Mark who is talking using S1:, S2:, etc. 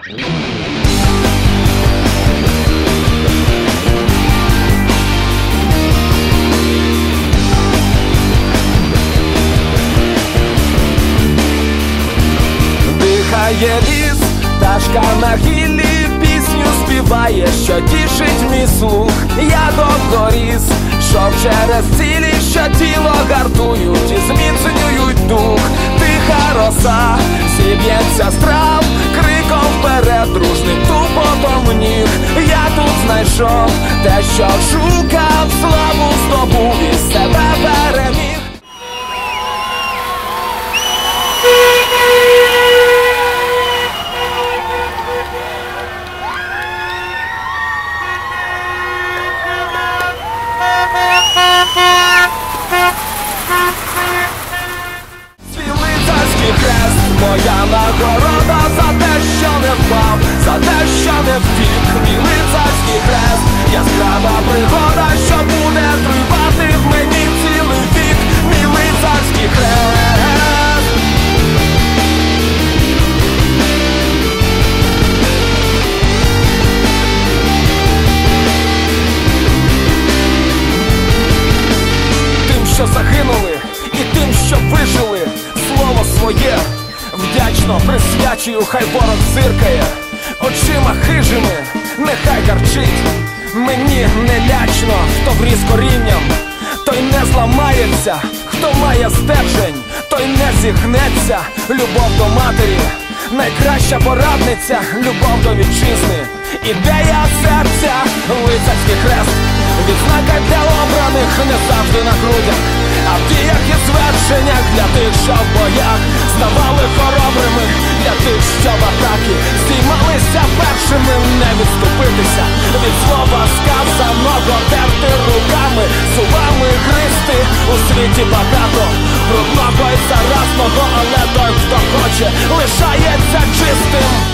S1: Дихає ліс, пташка на гіллі пісню співає, що тішить мій слух. Я доріс, що через цілі, що тіло гартують і зміцнюють дух. Тиха роса, зіб'ється страв, що шукав, славу здобув і себе переміг. Свій лицарський хрест, моя нагорода за те, що не впав, за те, що не втік, яскрава пригода, що буде тривати в мені цілий вік, мій лицарський хрест. Тим, що загинули, і тим, що вижили, слово своє вдячно присвячую, хай ворог зиркає, очима хижими, нехай гарчить. Мені не лячно, хто вріс корінням, той не зламається, хто має стержень, той не зігнеться, любов до матері, найкраща порадниця, любов до вітчизни, ідея серця, лицарський хрест. Відзнака для обраних не завжди на грудях, а в діях і звершеннях для тих, що в боях. Ставали хоробрими, для тих, що в атаки здіймалися першими, не відступитися світі багато брудного раз того, але той, хто хоче, лишається чистим.